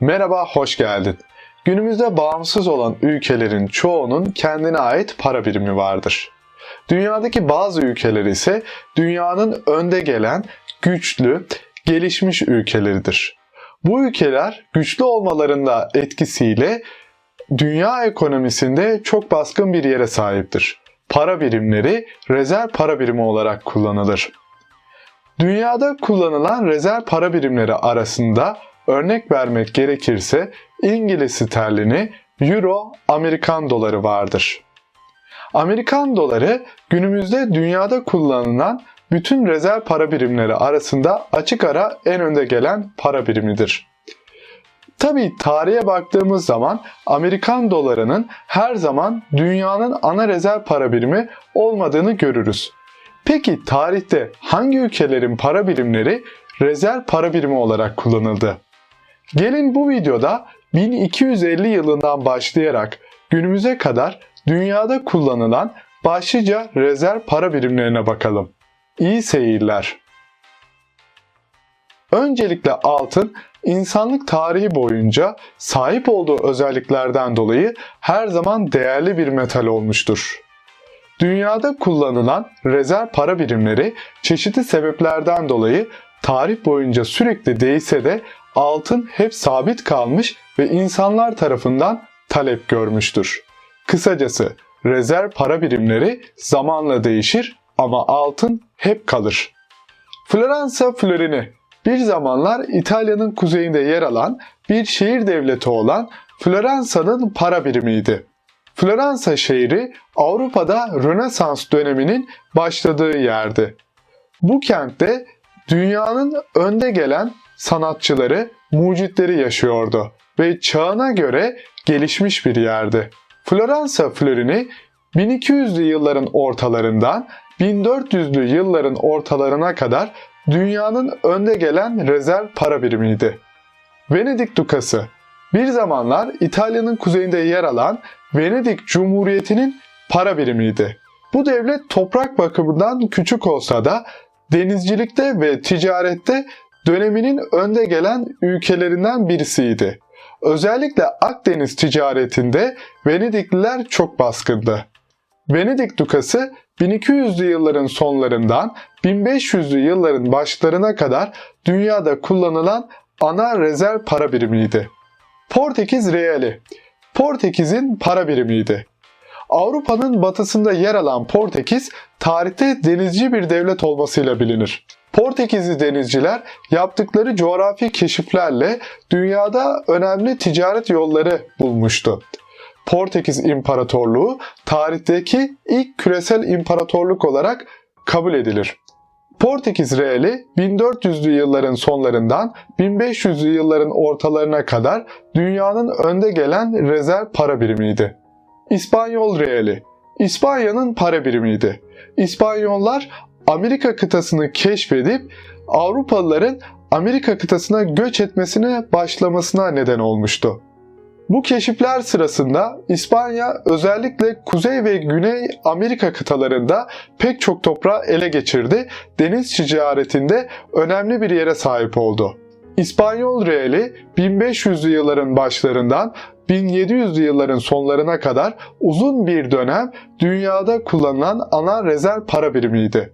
Merhaba, hoş geldin. Günümüzde bağımsız olan ülkelerin çoğunun kendine ait para birimi vardır. Dünyadaki bazı ülkeler ise dünyanın önde gelen, güçlü, gelişmiş ülkeleridir. Bu ülkeler güçlü olmalarında etkisiyle dünya ekonomisinde çok baskın bir yere sahiptir. Para birimleri rezerv para birimi olarak kullanılır. Dünyada kullanılan rezerv para birimleri arasında örnek vermek gerekirse İngiliz sterlini, Euro, Amerikan doları vardır. Amerikan doları günümüzde dünyada kullanılan bütün rezerv para birimleri arasında açık ara en önde gelen para birimidir. Tabi tarihe baktığımız zaman Amerikan dolarının her zaman dünyanın ana rezerv para birimi olmadığını görürüz. Peki tarihte hangi ülkelerin para birimleri rezerv para birimi olarak kullanıldı? Gelin bu videoda 1250 yılından başlayarak günümüze kadar dünyada kullanılan başlıca rezerv para birimlerine bakalım. İyi seyirler. Öncelikle altın insanlık tarihi boyunca sahip olduğu özelliklerden dolayı her zaman değerli bir metal olmuştur. Dünyada kullanılan rezerv para birimleri çeşitli sebeplerden dolayı tarih boyunca sürekli değişse de altın hep sabit kalmış ve insanlar tarafından talep görmüştür. Kısacası rezerv para birimleri zamanla değişir ama altın hep kalır. Floransa florini bir zamanlar İtalya'nın kuzeyinde yer alan bir şehir devleti olan Floransa'nın para birimiydi. Floransa şehri Avrupa'da Rönesans döneminin başladığı yerdi. Bu kentte dünyanın önde gelen sanatçıları, mucitleri yaşıyordu ve çağına göre gelişmiş bir yerdi. Floransa florini 1200'lü yılların ortalarından 1400'lü yılların ortalarına kadar dünyanın önde gelen rezerv para birimiydi. Venedik Dukası bir zamanlar İtalya'nın kuzeyinde yer alan Venedik Cumhuriyeti'nin para birimiydi. Bu devlet toprak bakımından küçük olsa da denizcilikte ve ticarette döneminin önde gelen ülkelerinden birisiydi. Özellikle Akdeniz ticaretinde Venedikliler çok baskındı. Venedik Dukası 1200'lü yılların sonlarından 1500'lü yılların başlarına kadar dünyada kullanılan ana rezerv para birimiydi. Portekiz Reali Portekiz'in para birimiydi. Avrupa'nın batısında yer alan Portekiz, tarihte denizci bir devlet olmasıyla bilinir. Portekizli denizciler yaptıkları coğrafi keşiflerle dünyada önemli ticaret yolları bulmuştu. Portekiz İmparatorluğu tarihteki ilk küresel imparatorluk olarak kabul edilir. Portekiz reali 1400'lü yılların sonlarından 1500'lü yılların ortalarına kadar dünyanın önde gelen rezerv para birimiydi. İspanyol reali İspanya'nın para birimiydi. İspanyollar Amerika kıtasını keşfedip Avrupalıların Amerika kıtasına göç etmesine başlamasına neden olmuştu. Bu keşifler sırasında İspanya özellikle Kuzey ve Güney Amerika kıtalarında pek çok toprağı ele geçirdi, deniz ticaretinde önemli bir yere sahip oldu. İspanyol reali 1500'lü yılların başlarından 1700'lü yılların sonlarına kadar uzun bir dönem dünyada kullanılan ana rezerv para birimiydi.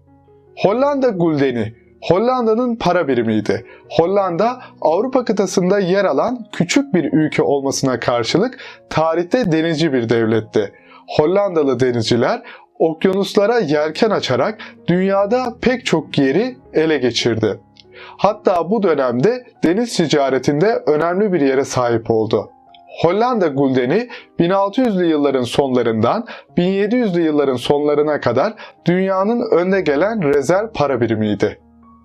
Hollanda guldeni Hollanda'nın para birimiydi. Hollanda Avrupa kıtasında yer alan küçük bir ülke olmasına karşılık tarihte denizci bir devletti. Hollandalı denizciler okyanuslara yelken açarak dünyada pek çok yeri ele geçirdi. Hatta bu dönemde deniz ticaretinde önemli bir yere sahip oldu. Hollanda guldeni 1600'lü yılların sonlarından 1700'lü yılların sonlarına kadar dünyanın önde gelen rezerv para birimiydi.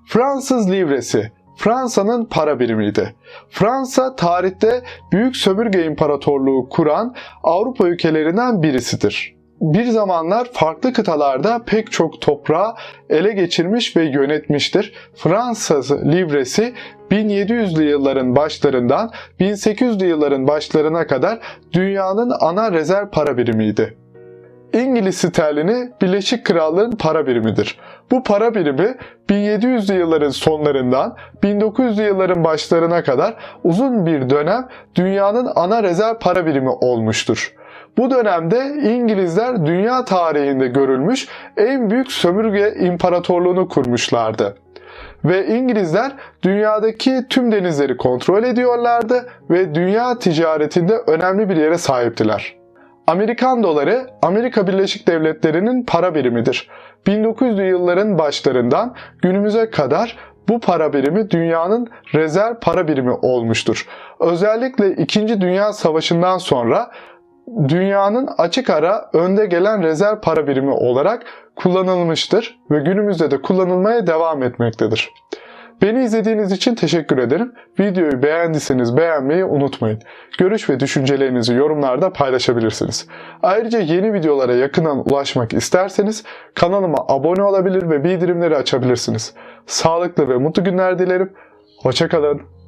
Fransız livresi Fransa'nın para birimiydi. Fransa tarihte Büyük Sömürge İmparatorluğu kuran Avrupa ülkelerinden birisidir. Bir zamanlar farklı kıtalarda pek çok toprağı ele geçirmiş ve yönetmiştir. Fransız livresi 1700'lü yılların başlarından 1800'lü yılların başlarına kadar dünyanın ana rezerv para birimiydi. İngiliz sterlini Birleşik Krallığın para birimidir. Bu para birimi 1700'lü yılların sonlarından 1900'lü yılların başlarına kadar uzun bir dönem dünyanın ana rezerv para birimi olmuştur. Bu dönemde İngilizler dünya tarihinde görülmüş en büyük sömürge imparatorluğunu kurmuşlardı. Ve İngilizler dünyadaki tüm denizleri kontrol ediyorlardı ve dünya ticaretinde önemli bir yere sahiptiler. Amerikan doları Amerika Birleşik Devletleri'nin para birimidir. 1900'lü yılların başlarından günümüze kadar bu para birimi dünyanın rezerv para birimi olmuştur. Özellikle 2. Dünya Savaşı'ndan sonra dünyanın açık ara önde gelen rezerv para birimi olarak kullanılmıştır ve günümüzde de kullanılmaya devam etmektedir. Beni izlediğiniz için teşekkür ederim. Videoyu beğendiyseniz beğenmeyi unutmayın. Görüş ve düşüncelerinizi yorumlarda paylaşabilirsiniz. Ayrıca yeni videolara yakından ulaşmak isterseniz kanalıma abone olabilir ve bildirimleri açabilirsiniz. Sağlıklı ve mutlu günler dilerim. Hoşçakalın.